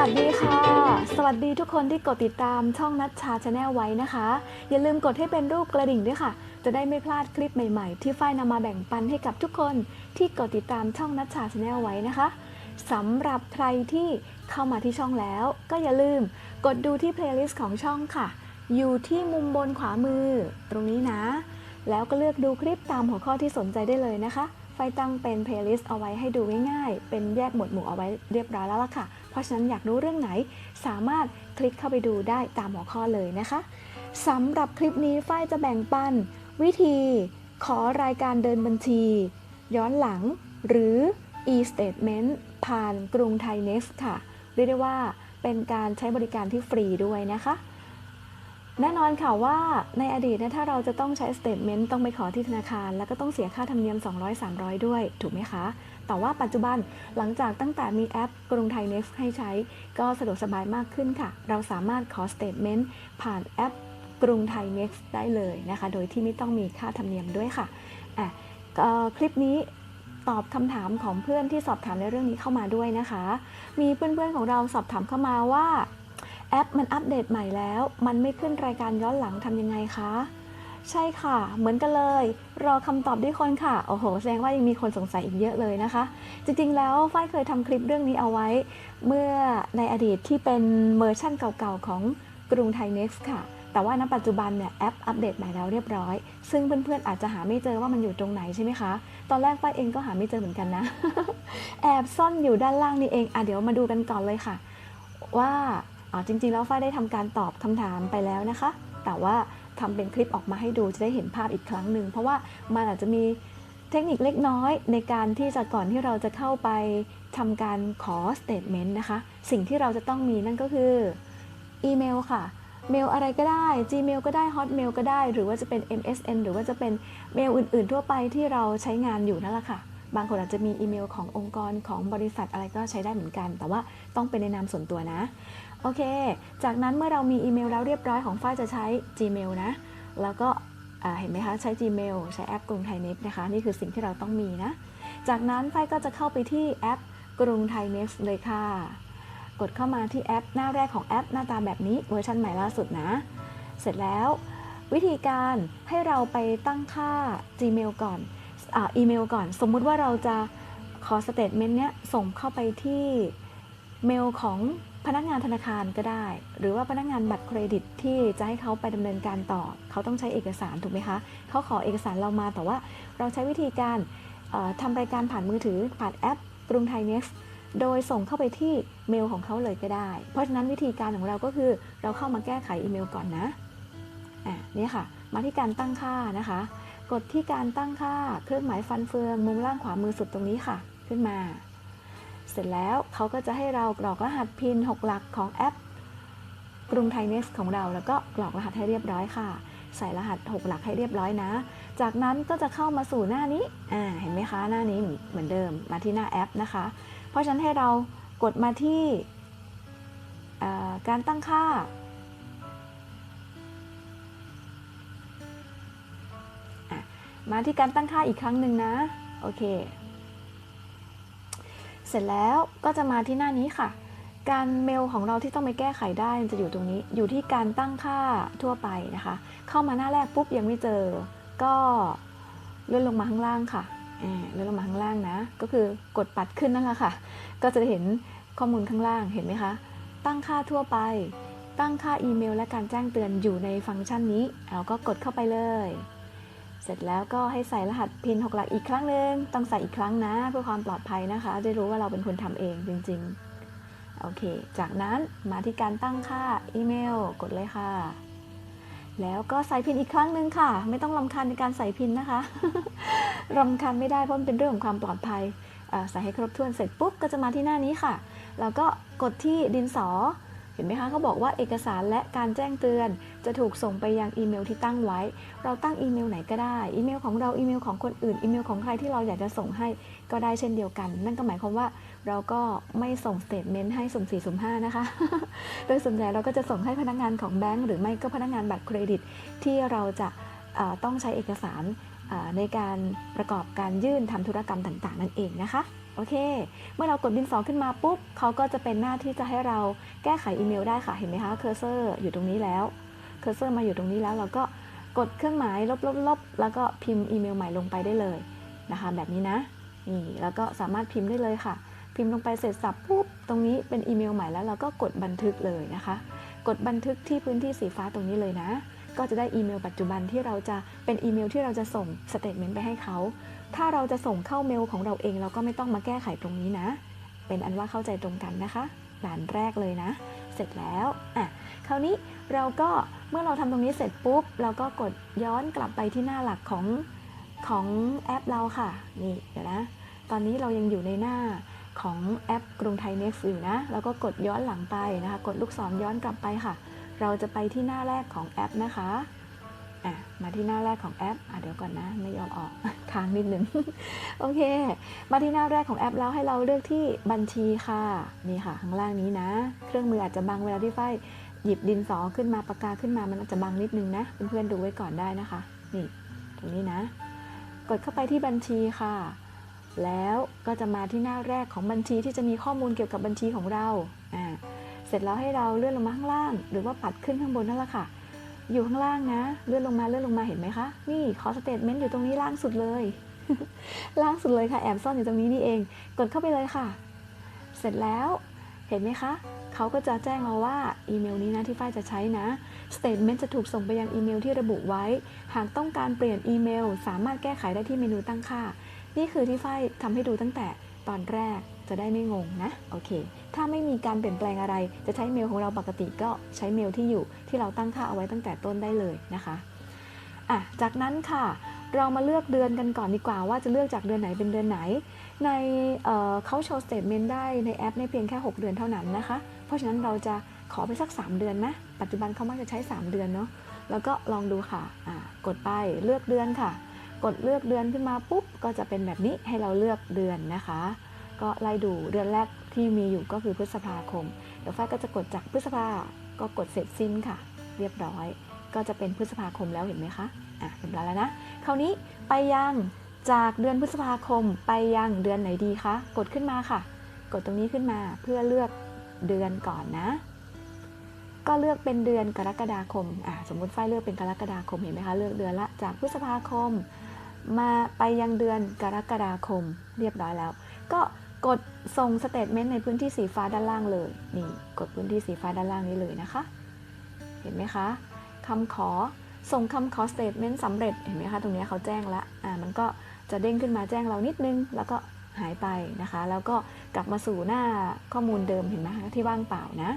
วัสดีค่ะ สวัสดีทุกคนที่กดติดตามช่องนัชชาชาแนลไว้นะคะ อย่าลืมกดให้เป็นรูปกระดิ่งด้วยค่ะ จะได้ไม่พลาดคลิปใหม่ๆ ที่ฝ้ายนำมาแบ่งปันให้กับทุกคนที่กดติดตามช่องนัชชาชาแนลไว้นะคะสำหรับใครที่เข้ามาที่ช่องแล้ว ก็อย่าลืมกดดูที่เพลย์ลิสต์ของช่องค่ะ อยู่ที่มุมบนขวามือ ตรงนี้นะ แล้วก็เลือกดูคลิปตามหัวข้อที่สนใจได้เลยนะคะ ไฟตั้งเป็นเพลย์ลิสต์เอาไว้ให้ดูง่ายๆ เป็นแยกหมวดหมู่เอาไว้เรียบร้อยแล้วล่ะค่ะ เพราะฉะนั้นอยากรู้เรื่องไหนสามารถคลิกเข้าไปดูได้ตามหัวข้อเลยนะคะสำหรับคลิปนี้ฝ้ายจะแบ่งปัน วิธี ขอรายการเดินบัญชี ย้อนหลัง หรือ e-statement ผ่านกรุงไทย Next ค่ะ เรียกได้ว่าเป็นการใช้บริการที่ฟรีด้วยนะคะ แน่นอนค่ะว่าในอดีตนะถ้าเราจะต้องใช้สเต t เมนต์ต้องไปขอที่ธนาคาร แล้วก็ต้องเสียค่าธรรมเนียม 200-300 ด้วย ถูกไหมคะ แต่ว่าปัจจุบันหลังจากตั้งแต่มีแอปกรุงไทย Next ให้ใช้ ก็สะดวกสบายมากขึ้นค่ะ เราสามารถขอสเต t เมนต์ผ่านแอปกรุงไทย Next ได้เลยนะคะ โดยที่ไม่ต้องมีค่าธรรมเนียมด้วยค่ะอะเอ่อคลิปนี้ตอบคำถามของเพื่อนที่สอบถามในเรื่องนี้เข้ามาด้วยนะคะ มีเพื่อนๆของเราสอบถามเข้ามาว่า แอปมันอัปเดตใหม่แล้ว มันไม่ขึ้นรายการย้อนหลังทำยังไงคะ ใช่ค่ะ เหมือนกันเลย รอคำตอบด้วยคนค่ะ โอ้โห แสดงว่ายังมีคนสงสัยอีกเยอะเลยนะคะ จริงๆ แล้วฝ้ายเคยทำคลิปเรื่องนี้เอาไว้ เมื่อในอดีตที่เป็นเวอร์ชั่นเก่าๆ ของกรุงไทย Next ค่ะแต่ว่าณปัจจุบันเนี่ยแอปอัปเดตใหม่แล้วเรียบร้อย ซึ่งเพื่อนๆอาจจะหาไม่เจอว่ามันอยู่ตรงไหนใช่ไหมคะ ตอนแรกฝ้ายเองก็หาไม่เจอเหมือนกันนะ แอบซ่อนอยู่ด้านล่างนี่เองอะเดี๋ยวมาดูกันก่อนเลยค่ะ ว่าอ๋อจริงๆแล้วฝ้ายได้ทำการตอบคำถามไปแล้วนะคะ แต่ว่า ทำเป็นคลิปออกมาให้ดูจะได้เห็นภาพอีกครั้งหนึ่งเพราะว่ามันอาจจะมีเทคนิคเล็กน้อยในการที่จะก่อนที่เราจะเข้าไปทำการขอสเต t เมนต์นะคะ สิ่งที่เราจะต้องมีนั่นก็คืออีเมลค่ะเมลอะไรก็ได้ Gmail ก็ได้ Hotmail ก็ได้ หรือว่าจะเป็น MSN หรือว่าจะเป็นเมลอื่น ๆ ทั่วไปที่เราใช้งานอยู่นั่นแหละค่ะ บางคนอาจจะมีอีเมลขององค์กรของบริษัทอะไรก็ใช้ได้เหมือนกัน แต่ว่าต้องเป็นในนามส่วนตัวนะ โอเค จากนั้นเมื่อเรามีอีเมลแล้วเรียบร้อยของฝ้ายจะใช้ Gmail นะ แล้วก็เห็นไหมคะใช้ Gmail ใช้แอปกรุงไทยเน็ตนะคะ นี่คือสิ่งที่เราต้องมีนะ จากนั้นฝ้ายก็จะเข้าไปที่แอปกรุงไทยเน็ตเลยค่ะ กดเข้ามาที่แอปหน้าแรกของแอปหน้าตาแบบนี้เวอร์ชันใหม่ล่าสุดนะ เสร็จแล้ว วิธีการให้เราไปตั้งค่า Gmail ก่อนอ,อีเมลก่อน สมมุติว่าเราจะขอสเต t เมนต์เนี้ยส่งเข้าไปที่เมลของ พนักงานธนาคารก็ได้ หรือว่าพนักงานบัตรเครดิตที่จะให้เขาไปดำเนินการต่อ เขาต้องใช้เอกสารถูกไหมคะเขาขอเอกสารเรามาแต่ว่าเราใช้วิธีการเอ่อทำรายการผ่านมือถือผ่านแอปกรุงไทย Next โดยส่งเข้าไปที่เมลของเขาเลยก็ได้ เพราะฉะนั้นวิธีการของเราก็คือเราเข้ามาแก้ไขอีเมลก่อนนะอะนี่ค่ะ มาที่การตั้งค่านะคะ กดที่การตั้งค่าเครื่องหมายฟันเฟืองมุมล่างขวามือสุดตรงนี้ค่ะ ขึ้นมา เสร็จแล้วเขาก็จะให้เรากรอกรหัสพิน 6 หลักของแอป กรุงไทย Next ของเราแล้วก็กรอกรหัสให้เรียบร้อยค่ะ ใส่รหัส 6 หลักให้เรียบร้อยนะ จากนั้นก็จะเข้ามาสู่หน้านี้อ่าเห็นไหมคะหน้านี้เหมือนเดิมมาที่หน้าแอปนะคะ เพราะฉะนั้นให้เรากดมาที่การตั้งค่า มาที่การตั้งค่าอีกครั้งหนึ่งนะ โอเค เสร็จแล้วก็จะมาที่หน้านี้ค่ะ การเมลของเราที่ต้องไปแก้ไขได้จะอยู่ตรงนี้ อยู่ที่การตั้งค่าทั่วไปนะคะ เข้ามาหน้าแรกปุ๊บยังไม่เจอ ก็เลื่อนลงมาข้างล่างค่ะเลื่อนลงมาข้างล่างนะ ก็คือกดปัดขึ้นนั่นแหละค่ะ ก็จะเห็นข้อมูลข้างล่างเห็นไหมคะ ตั้งค่าทั่วไป ตั้งค่าอีเมล และการแจ้งเตือนอยู่ในฟังก์ชันนี้เราก็กดเข้าไปเลย เสร็จแล้วก็ให้ใส่รหัสพินหกหลักอีกครั้งหนึ่งต้องใส่อีกครั้งนะเพื่อความปลอดภัยนะคะได้รู้ว่าเราเป็นคนทำเองจริงๆ โอเค จากนั้นมาที่การตั้งค่าอีเมล กดเลยค่ะ แล้วก็ใส่พินอีกครั้งหนึ่งค่ะ ไม่ต้องรำคาญในการใส่พินนะคะรำคาญไม่ได้เพราะมันเป็นเรื่องของความปลอดภัยใส่ให้ครบถ้วนเสร็จปุ๊บก็จะมาที่หน้านี้ค่ะ แล้วก็กดที่ดินสอ ห็นไหมคะเขาบอกว่าเอกสารและการแจ้งเตือน จะถูกส่งไปยังอีเมลที่ตั้งไว้ เราตั้งอีเมลไหนก็ได้ อีเมลของเราอีเมลของคนอื่น อีเมลของใครที่เราอยากจะส่งให้ก็ได้เช่นเดียวกัน นั่นก็หมายความว่าเราก็ไม่ส่งสเตทเมนต์ให้สุ่มสี่สุ่มห้านะคะ โดยส่วนใหญ่เราก็จะส่งให้พนักงานของแบงก์หรือไม่ก็พนักงานบัตรเครดิต ที่เราจะต้องใช้เอกสารในการประกอบการยื่นทำธุรกรรมต่าง ๆ นั่นเองนะคะ โอเค เมื่อเรากดดินสอขึ้นมาปุ๊บเขาก็จะเป็นหน้าที่จะให้เราแก้ไขอีเมลได้ค่ะ เห็นไหมคะเคอร์เซอร์อยู่ตรงนี้แล้ว เคอร์เซอร์มาอยู่ตรงนี้แล้วเราก็กดเครื่องหมายลบลบบแล้วก็พิมพ์อีเมลใหม่ลงไปได้เลยนะคะ แบบนี้นะ นี่แล้วก็สามารถพิมพ์ได้เลยค่ะ พิมพ์ลงไปเสร็จสับปุ๊บตรงนี้เป็นอีเมลใหม่แล้วเราก็กดบันทึกเลยนะคะ กดบันทึกที่พื้นที่สีฟ้าตรงนี้เลยนะ ก็จะได้อีเมลปัจจุบันที่เราจะเป็นอีเมลที่เราจะส่งสเตทเมนต์ไปให้เขา ถ้าเราจะส่งเข้าเมลของเราเองเราก็ไม่ต้องมาแก้ไขตรงนี้นะ เป็นอันว่าเข้าใจตรงกันนะคะด่านแรกเลยนะ เสร็จแล้วอะคราวนี้เราก็เมื่อเราทำตรงนี้เสร็จปุ๊บ เราก็กดย้อนกลับไปที่หน้าหลักของของแอปเราค่ะ นี่เดี๋ยวนะ ตอนนี้เรายังอยู่ในหน้าของแอปกรุงไทย Next อยู่นะ แล้วก็กดย้อนหลังไปนะคะ กดลูกศรย้อนกลับไปค่ะ เราจะไปที่หน้าแรกของแอปนะคะอะมาที่หน้าแรกของแอปอะเดี๋ยวก่อนนะ ไม่ยอมออกค้างนิดนึง โอเค มาที่หน้าแรกของแอปแล้วให้เราเลือกที่บัญชีค่ะ นี่ค่ะ ข้างล่างนี้นะ เครื่องมืออาจจะบังเวลาที่ไฟหยิบดินสอขึ้นมาปากกาขึ้นมามันอาจจะบังนิดนึงนะ เพื่อนๆดูไว้ก่อนได้นะคะ นี่ ตรงนี้นะ กดเข้าไปที่บัญชีค่ะ แล้วก็จะมาที่หน้าแรกของบัญชีที่จะมีข้อมูลเกี่ยวกับบัญชีของเราอ่า เสร็จแล้วให้เราเลื่อนลงมาข้างล่าง หรือว่าปัดขึ้นข้างบนนั่นแหละค่ะ อยู่ข้างล่างนะ เลื่อนลงมาเลื่อนลงมาเห็นไหมคะ นี่ขอสเตทเมนต์อยู่ตรงนี้ล่างสุดเลย ล่างสุดเลยค่ะแอบซ่อนอยู่ตรงนี้นี่เอง กดเข้าไปเลยค่ะ เสร็จแล้วเห็นไหมคะเขาก็จะแจ้งเราว่าอีเมลนี้นะที่ฝ้ายจะใช้นะสเตทเมนต์จะถูกส่งไปยังอีเมลที่ระบุไว้ หากต้องการเปลี่ยนอีเมล สามารถแก้ไขได้ที่เมนูตั้งค่า นี่คือที่ฝ้ายทำให้ดูตั้งแต่ตอนแรก จะได้ไม่งงนะโอเค ถ้าไม่มีการเปลี่ยนแปลงอะไร จะใช้เมลของเราปกติก็ใช้เมลที่อยู่ที่เราตั้งค่าเอาไว้ตั้งแต่ต้นได้เลยนะคะอะจากนั้นค่ะเรามาเลือกเดือนกันก่อนดีกว่าว่าจะเลือกจากเดือนไหนเป็นเดือนไหน ในเเขาโชว์สเตทเมนต์ได้ในแอปในเพียงแค่ 6 เดือนเท่านั้นนะคะ เพราะฉะนั้นเราจะขอไปสัก 3 เดือนไหมปัจจุบันเขามักจะใช้ 3 เดือนเนาะแล้วก็ลองดูค่ะอะกดไปเลือกเดือนค่ะ กดเลือกเดือนขึ้นมาปุ๊บก็จะเป็นแบบนี้ให้เราเลือกเดือนนะคะ ก็ไล่ดูเดือนแรกที่มีอยู่ก็คือพฤษภาคม เดี๋ยวฝ้ายก็จะกดจากพฤษภาก็กดเสร็จสิ้นค่ะ เรียบร้อย ก็จะเป็นพฤษภาคมแล้วเห็นไหมคะอะเรียบร้อยแล้วนะคราวนี้ไปยังจากเดือนพฤษภาคมไปยังเดือนไหนดีคะกดขึ้นมาค่ะ กดตรงนี้ขึ้นมาเพื่อเลือกเดือนก่อนนะ ก็เลือกเป็นเดือนกรกฎาคมอะสมมติฝ้ายเลือกเป็นกรกฎาคมเห็นไหมคะเลือกเดือนละจากพฤษภาคม มาไปยังเดือนกรกฎาคม เรียบร้อยแล้ว ก็ กดส่งสเตทเมนต์ในพื้นที่สีฟ้าด้านล่างเลย นี่กดพื้นที่สีฟ้าด้านล่างนี้เลยนะคะ เห็นไหมคะคำขอส่งคำขอสเตทเมนต์สำเร็จ เห็นไหมคะ ตรงนี้เขาแจ้งละอ่า มันก็จะเด้งขึ้นมาแจ้งเรานิดนึง แล้วก็หายไปนะคะ แล้วก็กลับมาสู่หน้าข้อมูลเดิมเห็นไหมที่ว่างเปล่านะ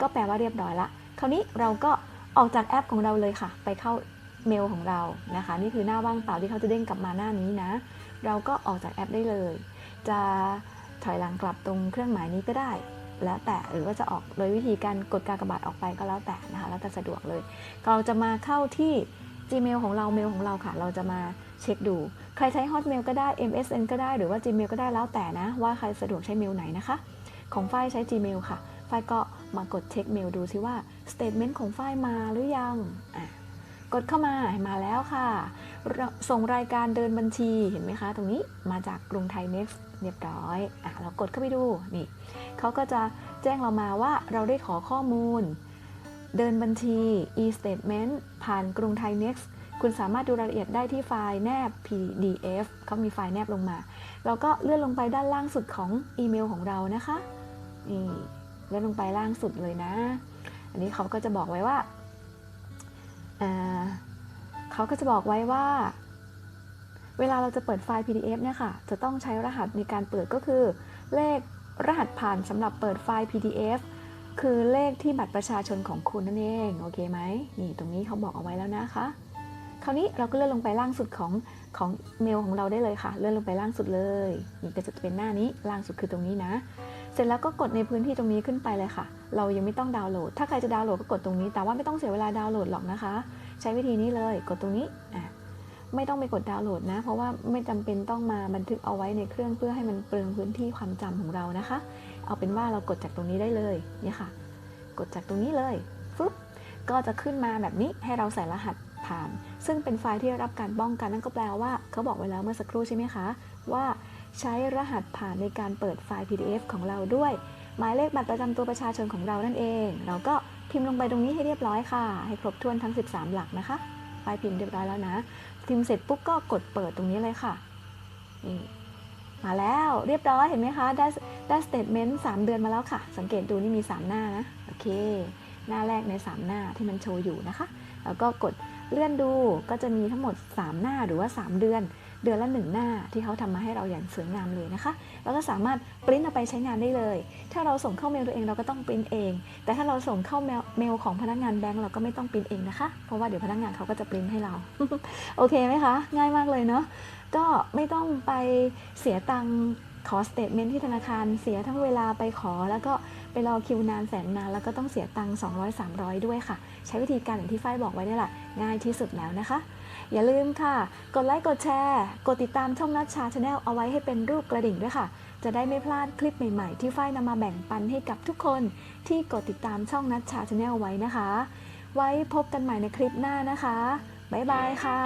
ก็แปลว่าเรียบร้อยละ คราวนี้เราก็ออกจากแอปของเราเลยค่ะ ไปเข้าเมลของเรานะคะ นี่คือหน้าว่างเปล่าที่เขาจะเด้งกลับมาหน้านี้นะ เราก็ออกจากแอปได้เลย จะ ถอยหลังกลับตรงเครื่องหมายนี้ก็ได้ แล้วแต่หรือว่าจะออกโดยวิธีการกดกากระบาทออกไปก็แล้วแต่นะคะแล้วแต่สะดวกเลย เราจะมาเข้าที่ Gmail ของเราเมลของเราค่ะ เราจะมาเช็คดู ใครใช้ Hotmail ก็ได้ MSN ก็ได้หรือว่า Gmail ก็ได้แล้วแต่นะ ว่าใครสะดวกใช้เมลไหนนะคะ ของฝ้ายใช้ Gmail ค่ะฝ้ายก็มากดเช็คเมลดูซิว่า Statement ของฝ้ายมาหรือยังอะกดเข้ามามาแล้วค่ะ ส่งรายการเดินบัญชีเห็นไหมคะ ตรงนี้มาจากกรุงไทย Next เรียบร้อยอะเรากดเข้าไปดูนี่เขาก็จะแจ้งเรามาว่าเราได้ขอข้อมูล เดินบัญชี e-statement ผ่านกรุงไทย Next คุณสามารถดูรายละเอียดได้ที่ไฟล์แนบ PDF เขามีไฟล์แนบลงมา เราก็เลื่อนลงไปด้านล่างสุดของอีเมลของเรานะคะนี่เลื่อนลงไปล่างสุดเลยนะ อันนี้เขาก็จะบอกไว้ว่าอ่าเขาก็จะบอกไว้ว่า เวลาเราจะเปิดไฟล์ PDF เนี่ยค่ะ จะต้องใช้รหัสในการเปิดก็คือ เลขรหัสผ่านสำหรับเปิดไฟล์ PDF คือเลขที่บัตรประชาชนของคุณนั่นเอง โอเคไหมนี่ตรงนี้เขาบอกเอาไว้แล้วนะคะ คราวนี้เราก็เลื่อนลงไปล่างสุดของของเมลของเราได้เลยค่ะ เลื่อนลงไปล่างสุดเลย นี่ก็จะเป็นหน้านี้ล่างสุดคือตรงนี้นะ เสร็จแล้วก็กดในพื้นที่ตรงนี้ขึ้นไปเลยค่ะ เรายังไม่ต้องดาวน์โหลด ถ้าใครจะดาวน์โหลดก็กดตรงนี้ แต่ว่าไม่ต้องเสียเวลาดาวน์โหลดหรอกนะคะ ใช้วิธีนี้เลย กดตรงนี้อะ ไม่ต้องไปกดดาวน์โหลดนะ เพราะว่าไม่จำเป็นต้องมาบันทึกเอาไว้ในเครื่องเพื่อให้มันเปลืองพื้นที่ความจำของเรานะคะ เอาเป็นว่าเรากดจากตรงนี้ได้เลยเนี่ยค่ะ กดจากตรงนี้เลยฟึ๊บก็จะขึ้นมาแบบนี้ให้เราใส่รหัสผ่าน ซึ่งเป็นไฟล์ที่รับการป้องกันนั่นก็แปลว่าเขาบอกไว้แล้วเมื่อสักครู่ใช่ไหมคะ ว่าใช้รหัสผ่านในการเปิดไฟล์ PDF ของเราด้วย หมายเลขบัตรประจำตัวประชาชนของเรานั่นเอง เราก็พิมพ์ลงไปตรงนี้ให้เรียบร้อยค่ะ ให้ครบถ้วนทั้ง 13 หลักนะคะ ไฟล์พิมพ์เรียบร้อยแล้วนะ พิมพ์เสร็จปุ๊บก็กดเปิดตรงนี้เลยค่ะนี่มาแล้วเรียบร้อยเห็นไหมคะ ได้ได้สเตทเมนต์สเดือนมาแล้วค่ะ สังเกตดูนี่มี 3 หน้านะโอเค หน้าแรกใน 3 หน้าที่มันโชว์อยู่นะคะ แล้วก็กดเลื่อนดูก็จะมีทั้งหมด 3 หน้าหรือว่า 3 เดือน เดือนละ1หน้าที่เขาทำมาให้เราอย่างสวยงามเลยนะคะ แล้วก็สามารถปริ้นเอาไปใช้งานได้เลย ถ้าเราส่งเข้าเมลตัวเองเราก็ต้องปริ้นเอง แต่ถ้าเราส่งเข้าเมลของพนักงานแบงก์เราก็ไม่ต้องปริ้นเองนะคะ เพราะว่าเดี๋ยวพนักงานเขาก็จะปริ้นให้เรา โอเคไหมคะ ง่ายมากเลยเนาะ ก็ไม่ต้องไปเสียตังค์ขอสเตทเมนที่ธนาคารเสียทั้งเวลาไปขอ แล้วก็ไปรอคิวนานแสนนาน แล้วก็ต้องเสียตังค์200 300 ด้วยค่ะ ใช้วิธีการอย่างที่ฝ้ายบอกไว้นี่แหละง่ายที่สุดแล้วนะคะ อย่าลืมค่ะ กดไลค์กดแชร์ กดติดตามช่องนัชชาชาแนลเอาไว้ให้เป็นรูปกระดิ่งด้วยค่ะ จะได้ไม่พลาดคลิปใหม่ๆ ที่ฝ้ายนำมาแบ่งปันให้กับทุกคนที่กดติดตามช่องนัชชาชาแนลไว้นะคะ ไว้พบกันใหม่ในคลิปหน้านะคะบ๊ายบายค่ะ